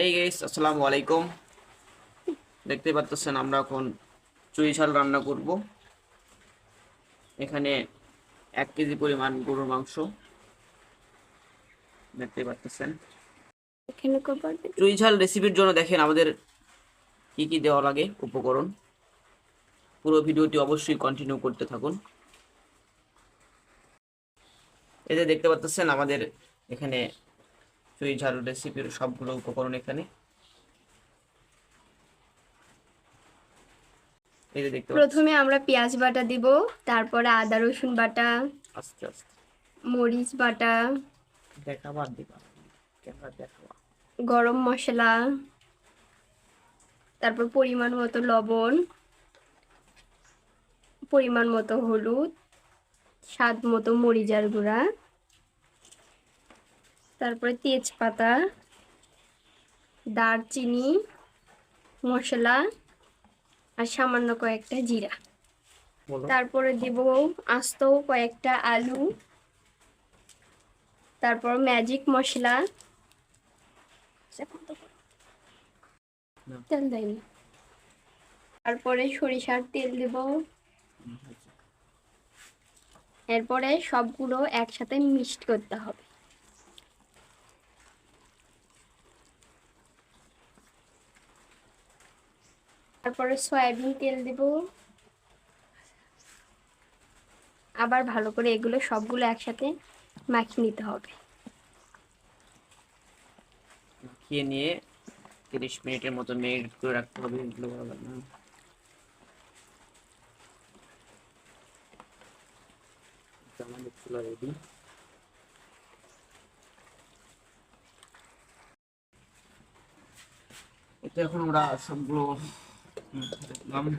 এই গাইস আসসালামু আলাইকুম। দেখতে পাচ্ছেন আমরা এখন চুই ঝাল রান্না করব। এখানে এক কেজি পরিমাণ গরুর মাংস। দেখতে পাচ্ছেন চুই ঝাল রেসিপির জন্য দেখেন আমাদের কি কি দেওয়া লাগে উপকরণ। পুরো ভিডিওটি অবশ্যই কন্টিনিউ করতে থাকুন। যে দেখতে পাচ্ছেন আমাদের এখানে চুই ঝাল রেসিপির সবগুলো উপকরণ এখানে। এই যে দেখতে প্রথমে আমরা পেঁয়াজ বাটা দিব তারপরে আদা রসুন বাটা আস্তে আস্তে। মরিচ বাটা দেখাবার দিবা। ক্যামেরা দেখাবা। গরম মশলা তারপর পরিমাণ মতো লবণ পরিমাণ মতো হলুদ স্বাদ মতো মরিচার গুঁড়া। তারপরে তেজপাতা দারচিনি মশলা আর সামান্য কয়েকটা জিরা। তারপরে দিব আস্ত কয়েকটা আলু। তারপর ম্যাজিক মশলা। তেল দেয়নি তারপরে সরিষার তেল দেব। এরপরে সবগুলো একসাথে মিক্সড করতে হবে। তারপরে সয়াবিন তেল দেব। আবার ভালো করে এগুলো সবগুলো একসাথে মাখিয়ে নিতে হবে। খেয়ে নিয়ে তিরিশ মিনিটের মতো মেরিনেট করে রাখতে হবে এগুলো ভালো না আমাদের চুলা রেডি। এটা এখন আমরা সবগুলো 嗯对们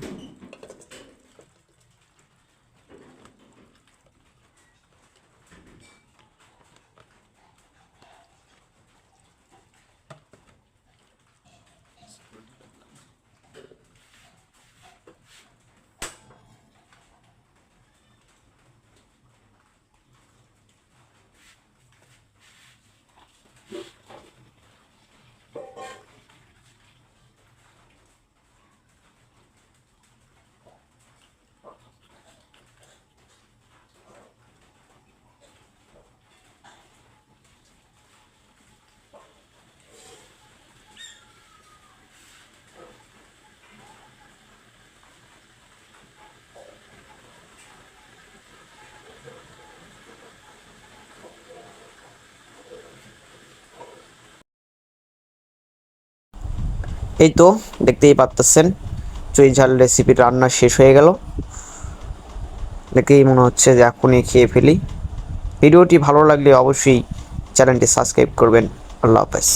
এই তো, দেখতেই পারতেছেন। চুই ঝাল রেসিপির রান্না শেষ হয়ে গেল। দেখেই মনে হচ্ছে যে এখনই খেয়ে ফেলি। ভিডিওটি ভালো লাগলে অবশ্যই চ্যানেলটি সাবস্ক্রাইব করবেন। আল্লাহ হাফেজ।